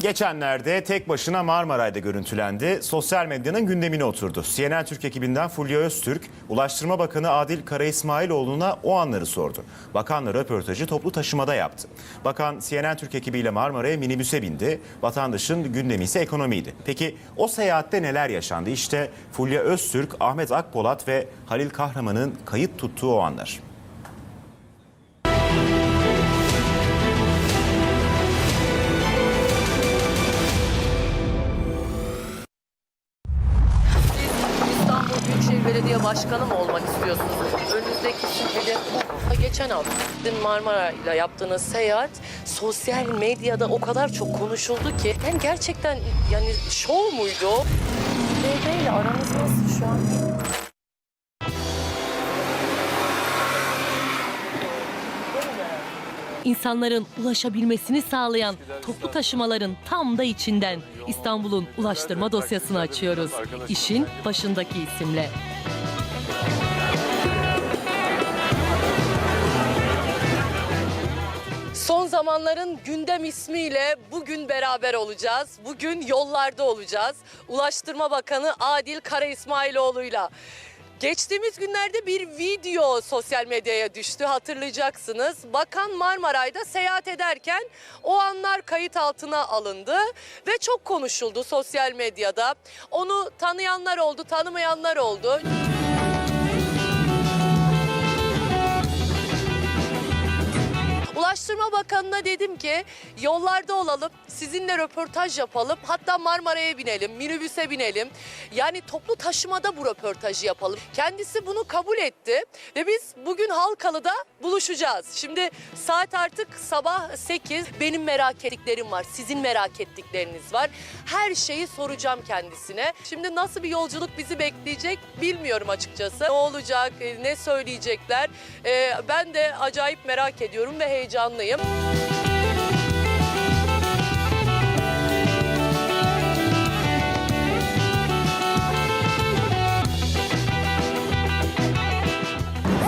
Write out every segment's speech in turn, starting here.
Geçenlerde tek başına Marmaray'da görüntülendi. Sosyal medyanın gündemine oturdu. CNN Türk ekibinden Fulya Öztürk, Ulaştırma Bakanı Adil Kara İsmailoğlu'na o anları sordu. Bakanla röportajı toplu taşımada yaptı. Bakan CNN Türk ekibiyle Marmaray'a minibüse bindi. Vatandaşın gündemi ise ekonomiydi. Peki o seyahatte neler yaşandı? İşte Fulya Öztürk, Ahmet Akpolat ve Halil Kahraman'ın kayıt tuttuğu o anlar. Başkanı mı olmak istiyorsunuz? Önünüzdeki hedef bu. Geçen hafta sizin Marmara ile yaptığınız seyahat sosyal medyada o kadar çok konuşuldu ki yani gerçekten yani şov muydu? BB ile aranız nasıl şu an? İnsanların ulaşabilmesini sağlayan toplu taşımaların tam da içinden İstanbul'un ulaştırma dosyasını açıyoruz. İşin başındaki isimle. Zamanların gündem ismiyle bugün beraber olacağız. Bugün yollarda olacağız. Ulaştırma Bakanı Adil Kara İsmailoğlu'yla. Geçtiğimiz günlerde bir video sosyal medyaya düştü hatırlayacaksınız. Bakan Marmaray'da seyahat ederken o anlar kayıt altına alındı ve çok konuşuldu sosyal medyada. Onu tanıyanlar oldu, tanımayanlar oldu. Ulaştırma Bakanı'na dedim ki yollarda olalım, sizinle röportaj yapalım. Hatta Marmara'ya binelim, minibüse binelim. Yani toplu taşımada bu röportajı yapalım. Kendisi bunu kabul etti ve biz bugün Halkalı'da buluşacağız. Şimdi saat artık sabah 8. Benim merak ettiklerim var, sizin merak ettikleriniz var. Her şeyi soracağım kendisine. Şimdi nasıl bir yolculuk bizi bekleyecek bilmiyorum açıkçası. Ne olacak, ne söyleyecekler? Ee, ben de acayip merak ediyorum ve heyecanlıyım.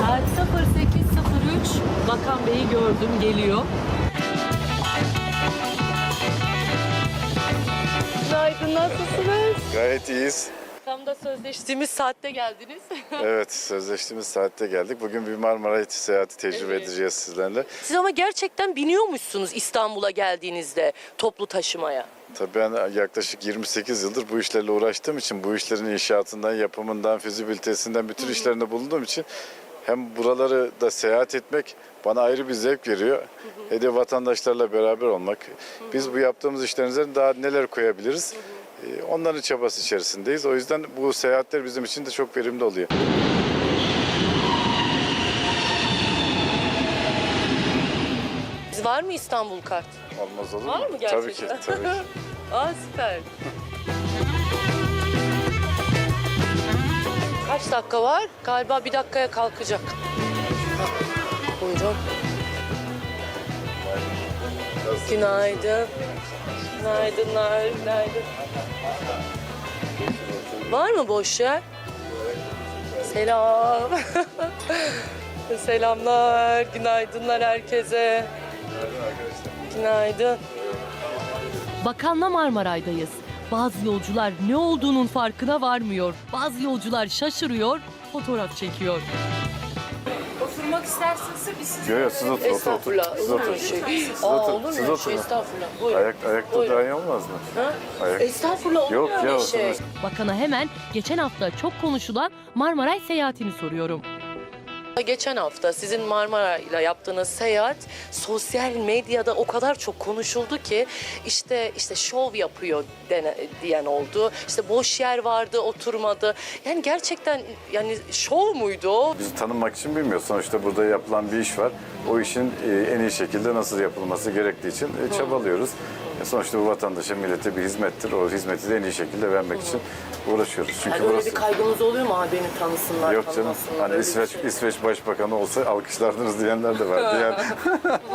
Saat 08.03 Bakan Bey'i gördüm geliyor. Günaydın, nasılsınız? Gayet iyiyiz. Tam da sözleştiğimiz saatte geldiniz. Evet, sözleştiğimiz saatte geldik. Bugün bir Marmaray seyahati tecrübe Evet. edeceğiz sizlerle. Siz ama gerçekten biniyormuşsunuz İstanbul'a geldiğinizde toplu taşımaya. Tabii ben yaklaşık 28 yıldır bu işlerle uğraştığım için, bu işlerin inşaatından, yapımından, fizibilitesinden bütün işlerinde bulunduğum için hem buraları da seyahat etmek bana ayrı bir zevk veriyor. He de vatandaşlarla beraber olmak. Biz bu yaptığımız işlerin üzerine daha neler koyabiliriz? Ee, Onların çabası içerisindeyiz. O yüzden bu seyahatler bizim için de çok verimli oluyor. Var mı İstanbul kart? Olmaz olur mu? Var mı Tabii gerçekten? ki, tabii ki. Aa süper. Kaç dakika var? Galiba bir dakikaya kalkacak. Buyurun. Günaydın. Günaydınlar, günaydın. Var mı boş yer? Selam. Selamlar, günaydınlar herkese. Günaydın. Bakanla Marmaray'dayız. Bazı yolcular ne olduğunun farkına varmıyor. Bazı yolcular şaşırıyor, fotoğraf çekiyor. İsterseniz biz sizi Yok yok siz oturun, otur, otur. Estağfurullah. Siz Olur mu oturun. şey? Siz Aa, oturun, olur mu şey? Estağfurullah. Buyurun. Ayak, ayakta Buyurun. daha iyi olmaz mı? Ha? Ayak. Estağfurullah olur Yok ya şey? oturun. Bakana hemen geçen hafta çok konuşulan Marmaray seyahatini soruyorum. Geçen hafta sizin Marmara ile yaptığınız seyahat sosyal medyada o kadar çok konuşuldu ki işte işte şov yapıyor dene, diyen oldu. İşte boş yer vardı, oturmadı. Yani gerçekten yani şov muydu o? Bizi tanınmak için bilmiyor. Sonuçta burada yapılan bir iş var. O işin e, en iyi şekilde nasıl yapılması gerektiği için e, çabalıyoruz. E, Sonuçta bu vatandaşa, millete bir hizmettir. O hizmeti de en iyi şekilde vermek için uğraşıyoruz. Çünkü Yani öyle burası... bir kaygınız oluyor mu? Ha, beni tanısınlar, Yok canım. tanımasınlar. Hani öyle bir İsveç, şey. İsveç Başbakanı olsa alkışlardınız diyenler de vardı. Yani.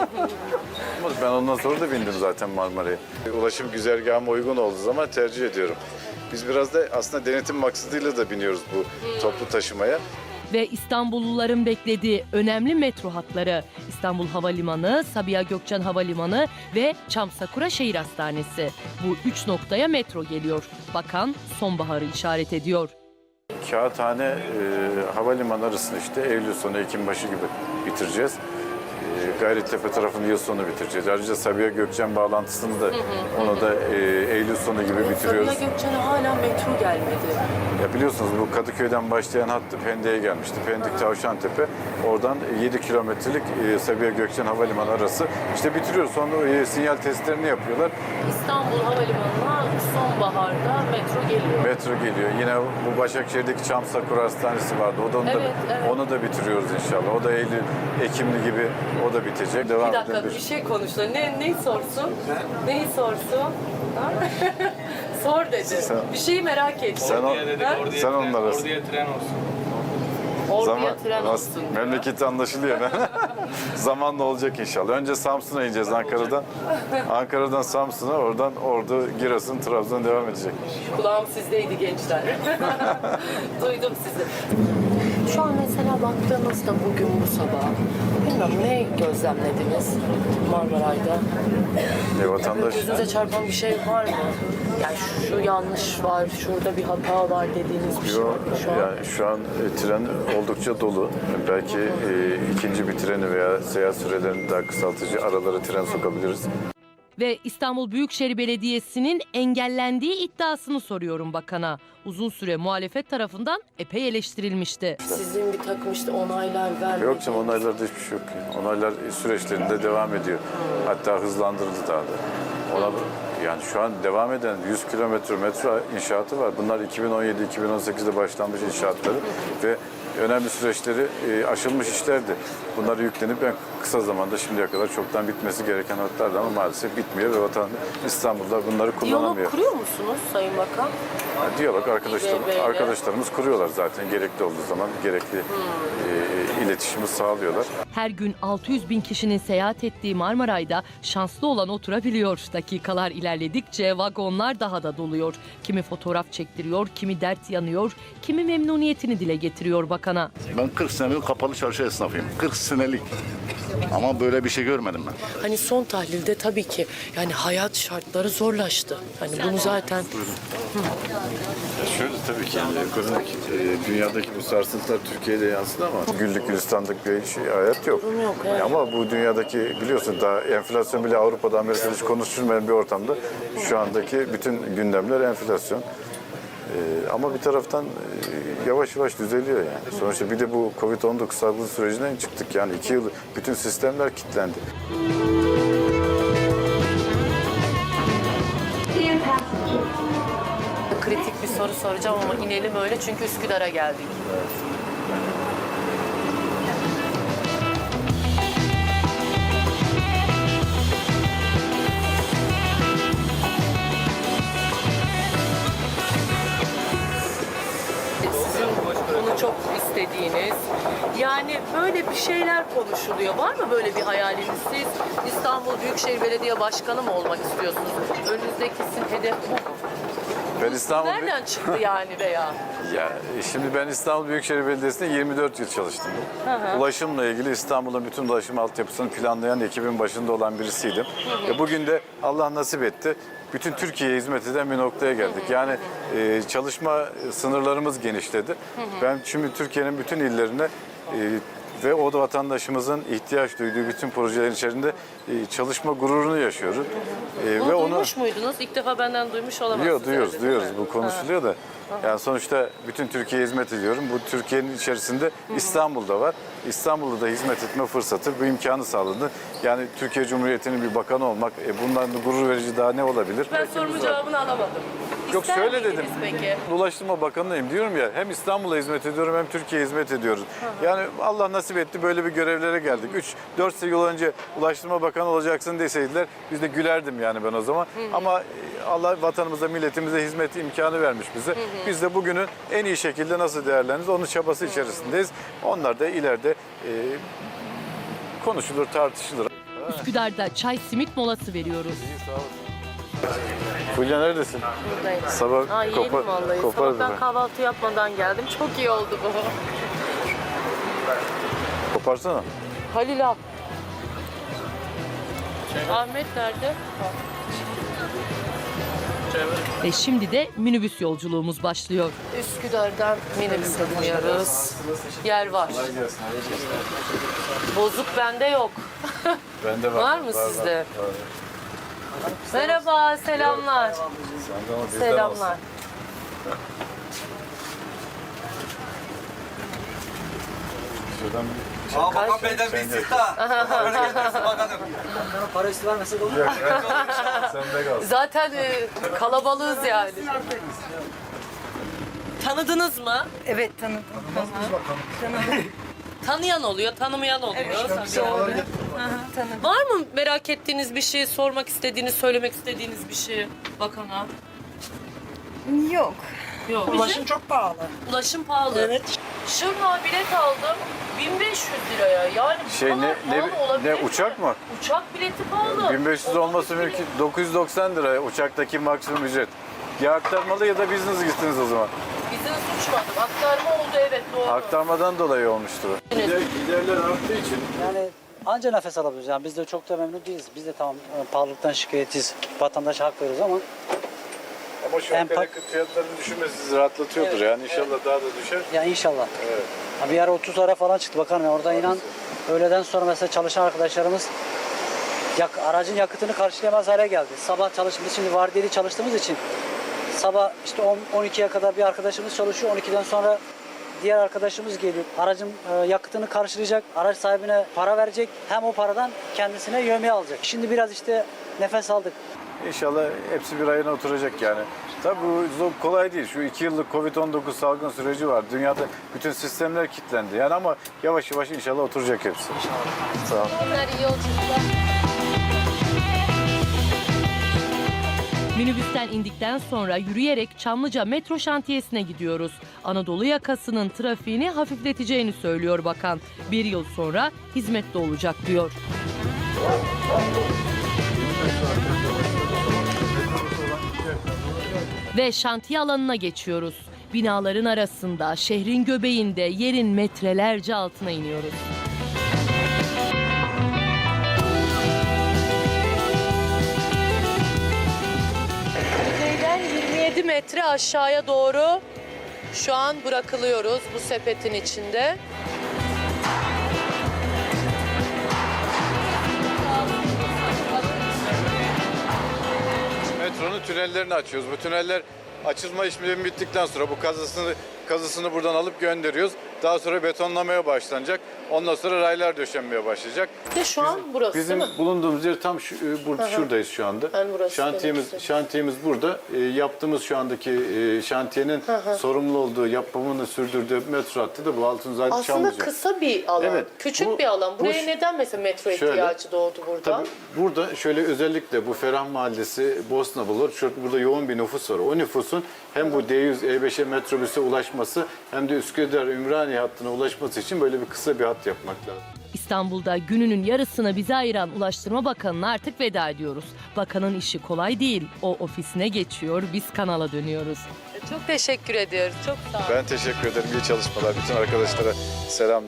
Ben ondan sonra da bindim zaten Marmara'ya. Ulaşım güzergahıma uygun olduğu zaman tercih ediyorum. Biz biraz da aslında denetim maksadıyla da biniyoruz bu toplu taşımaya. Ve İstanbulluların beklediği önemli metro hatları İstanbul Havalimanı, Sabiha Gökçen Havalimanı ve Çamsakura Şehir Hastanesi. Bu üç noktaya metro geliyor. Bakan sonbaharı işaret ediyor. Kağıthane e, havalimanı arasını işte Eylül sonu Ekim başı gibi bitireceğiz. E, Gayrettepe tarafını yıl sonu bitireceğiz. Ayrıca Sabiha Gökçen bağlantısını da onu da e, Eylül sonu gibi bitiriyoruz. Sabiha Gökçen'e hala metro gelmedi. Ya biliyorsunuz bu Kadıköy'den başlayan hattı Pendik'e gelmişti. Pendik Tavşantepe. Oradan 7 kilometrelik e, Sabiha Gökçen Havalimanı arası. İşte bitiriyoruz. Sonra e, sinyal testlerini yapıyorlar. İstanbul Havalimanı'na sonbaharda metro geliyor. Metro geliyor. Yine bu Başakşehir'deki Çam Sakura Hastanesi vardı. O da onu, Evet, da, evet. onu da bitiriyoruz inşallah. O da Eylül, Ekimli gibi o da bitecek. Devam Bir dakika eden bir şey konuştu. Ne, neyi sorsun? Neyi sorsun? Sor dedi. Sen- bir şeyi merak ettim. Sen, o, sen onlara Orduya tren olsun. Orduya tren olsun. Memleketi anlaşılıyor. Zamanla olacak inşallah. Önce Samsun'a ineceğiz Ankara'dan. Ankara'dan Samsun'a, oradan Ordu, Giresun, Trabzon devam edecek. Kulağım sizdeydi gençler. Duydum sizi. Şu an mesela baktığınızda bugün bu sabah bilmiyorum ne gözlemlediniz Marmaray'da? E, vatandaş Gözünüze çarpan bir şey var mı? Yani şu yanlış var, şurada bir hata var dediğiniz bir şey var mı şu an? yani şu an e, tren oldukça dolu. Belki e, ikinci bir treni veya seyahat sürelerini daha kısaltıcı aralara tren sokabiliriz. Ve İstanbul Büyükşehir Belediyesi'nin engellendiği iddiasını soruyorum bakana. Uzun süre muhalefet tarafından epey eleştirilmişti. Sizin bir takım işte onaylar vermedi. Yok canım onaylarda hiçbir şey yok. Onaylar süreçlerinde devam ediyor. Hatta hızlandırıldı daha da. Ona, yani şu an devam eden 100 kilometre metro inşaatı var. Bunlar 2017-2018'de başlanmış inşaatları ve önemli süreçleri e, aşılmış işlerdi. Bunları yüklenip en kısa zamanda şimdiye kadar çoktan bitmesi gereken hatlardı ama maalesef bitmiyor ve vatan İstanbul'da bunları kullanamıyor. Diyalog kuruyor musunuz Sayın Bakan? Yani diyalog arkadaşlar, İBB'yle. arkadaşlarımız kuruyorlar zaten gerekli olduğu zaman gerekli e, iletişimi sağlıyorlar. Her gün 600 bin kişinin seyahat ettiği Marmaray'da şanslı olan oturabiliyor. Dakikalar ilerledikçe vagonlar daha da doluyor. Kimi fotoğraf çektiriyor, kimi dert yanıyor, kimi memnuniyetini dile getiriyor bakana. Ben 40 senelik kapalı çarşı esnafıyım. 40 senelik. Ama böyle bir şey görmedim ben. Hani son tahlilde tabii ki yani hayat şartları zorlaştı. Hani bunu zaten Şöyle tabii ki yani ekonomik e, dünyadaki bu sarsıntılar Türkiye'de yansıdı ama güllük gülistanlık bir şey, hayat yok. yok, evet. Ama bu dünyadaki biliyorsun daha enflasyon bile Avrupa'da Amerika'da hiç konuşulmayan bir ortamda şu andaki bütün gündemler enflasyon. E, ama bir taraftan e, yavaş yavaş düzeliyor yani. Sonuçta bir de bu Covid-19 salgını sürecinden çıktık. Yani iki yıl bütün sistemler kilitlendi. kritik bir soru soracağım ama inelim öyle çünkü Üsküdar'a geldik. İstediğiniz, yani böyle bir şeyler konuşuluyor. Var mı böyle bir hayaliniz? Siz İstanbul Büyükşehir Belediye Başkanı mı olmak istiyorsunuz? Önünüzdeki sizin hedef bu mu? Ben İstanbul Nereden çıktı yani veya? Ya şimdi ben İstanbul Büyükşehir Belediyesi'nde 24 yıl çalıştım. Ulaşımla ilgili İstanbul'un bütün ulaşım altyapısını planlayan ekibin başında olan birisiydim. E bugün de Allah nasip etti. Bütün Türkiye'ye hizmet eden bir noktaya geldik. Yani e, çalışma sınırlarımız genişledi. Ben şimdi Türkiye'nin bütün illerine e, ve o da vatandaşımızın ihtiyaç duyduğu bütün projelerin içerisinde e, çalışma gururunu yaşıyoruz. E, Bunu ve onu duymuş muydunuz? İlk defa benden duymuş olamazsınız. Duyuyor, duyuyoruz, değil duyuyoruz. mi? Bu konuşuluyor da. Yani sonuçta bütün Türkiye'ye hizmet ediyorum. Bu Türkiye'nin içerisinde İstanbul'da var. İstanbul'da da hizmet etme fırsatı, bu imkanı sağladı. Yani Türkiye Cumhuriyeti'nin bir bakanı olmak, e, bundan da gurur verici daha ne olabilir? Ben sorumun cevabını alamadım. Yok İster şöyle miydiniz dedim. Peki. Ulaştırma Bakanıyım diyorum ya. Hem İstanbul'a hizmet ediyorum hem Türkiye'ye hizmet ediyoruz. Yani Allah nasip etti böyle bir görevlere geldik. 3-4 yıl önce Ulaştırma Bakanı olacaksın deseydiler biz de gülerdim yani ben o zaman. Ama e, Allah vatanımıza, milletimize hizmet imkanı vermiş bize. Biz de bugünün en iyi şekilde nasıl değerlendiririz onun çabası içerisindeyiz. Onlar da ileride e, konuşulur, tartışılır. Üsküdar'da çay simit molası veriyoruz. Fulya neredesin? Buradayım. Sabah yedim kopar- vallahi. kopardı Sabah ben be. kahvaltı yapmadan geldim. Çok iyi oldu bu. Koparsana. Halil al. Ahmet nerede? Ve şimdi de minibüs yolculuğumuz başlıyor. Üsküdar'dan minibüse biniyoruz. Yer var. Bozuk bende yok. Bende var. Var mı sizde? Merhaba, selamlar. Selamlar. Şuradan Aa bakalım benden bir. Öyle gelirse bakalım. Para üstü olur mu? sende kalsın. Zaten e, kalabalığız yani. Tanıdınız mı? Evet tanıdım. Tanıyan oluyor, tanımayan oluyor. Doğru. tanıdım. Var mı merak ettiğiniz bir şey, sormak istediğiniz, söylemek istediğiniz bir şey bakana? Yok. Yok. Ulaşım çok pahalı. Ulaşım pahalı. Evet. Şırnağa bilet aldım 1500 liraya. Yani bu Şey kadar ne ne pahalı olabilir ne mi? uçak mı? Uçak bileti pahalı. 1500 olması Otobüs mümkün. bileti- 990 lira uçaktaki maksimum ücret. Ya aktarmalı ya da business gittiniz o zaman. Business uçmadım. Aktarma oldu evet doğru. Aktarmadan dolayı olmuştur. Evet. Giderler arttığı için Yani anca nefes alabiliyoruz. Yani biz de çok da memnun değiliz. Biz de tamam e, pahalılıktan şikayetiz. Vatandaşa hak veriyoruz ama ama şu En an yakıt fiyatlarının düşürmesi sizi rahatlatıyordur yani inşallah daha da düşer. ya inşallah. Evet. Ha, bir ara 30 ara falan çıktı bakalım. ya orada inan öğleden sonra mesela çalışan arkadaşlarımız yak, aracın yakıtını karşılayamaz hale geldi. Sabah çalışmamız şimdi vardiyeli çalıştığımız için sabah işte 10 12'ye kadar bir arkadaşımız çalışıyor. 12'den sonra diğer arkadaşımız geliyor. Aracın e, yakıtını karşılayacak, araç sahibine para verecek. Hem o paradan kendisine yövmeye alacak. Şimdi biraz işte nefes aldık. İnşallah hepsi bir ayına oturacak yani. Tabii bu kolay değil. Şu iki yıllık Covid-19 salgın süreci var. Dünyada bütün sistemler kilitlendi. Yani ama yavaş yavaş inşallah oturacak hepsi. Sağ olun. Minibüsten indikten sonra yürüyerek Çamlıca metro şantiyesine gidiyoruz. Anadolu yakasının trafiğini hafifleteceğini söylüyor bakan. Bir yıl sonra hizmette olacak diyor. Ve şantiye alanına geçiyoruz. Binaların arasında, şehrin göbeğinde yerin metrelerce altına iniyoruz. 27 metre aşağıya doğru şu an bırakılıyoruz bu sepetin içinde. Metronun tünellerini açıyoruz. Bu tüneller açılma işlemi bittikten sonra bu kazısını kazısını buradan alıp gönderiyoruz. Daha sonra betonlamaya başlanacak. Ondan sonra raylar döşenmeye başlayacak. De şu an burası Bizim değil mi? bulunduğumuz yer tam şu, e, burada şuradayız şu anda. Ben burası şantiyemiz şantiyemiz burada. E, yaptığımız şu andaki e, şantiyenin sorumlu olduğu, yapımını sürdürdüğü metro hattı da bu Altunzaade Aslında Çamlıca. kısa bir alan, Evet, küçük bu- bir alan. bu Buraya ş- neden mesela metro Şöyle, ihtiyacı doğdu burada? Tabii burada şöyle özellikle bu Ferah Mahallesi, Bosnabalı, şu- burada yoğun bir nüfus var. O nüfusun hem bu D100, E5'e metrobüse ulaşması hem de Üsküdar, Ümraniye hattına ulaşması için böyle bir kısa bir hat yapmak lazım. İstanbul'da gününün yarısını bize ayıran Ulaştırma Bakanı'na artık veda ediyoruz. Bakanın işi kolay değil. O ofisine geçiyor, biz kanala dönüyoruz. Çok teşekkür ediyoruz. Çok sağ olun. Ben teşekkür ederim. İyi çalışmalar. Bütün arkadaşlara selam.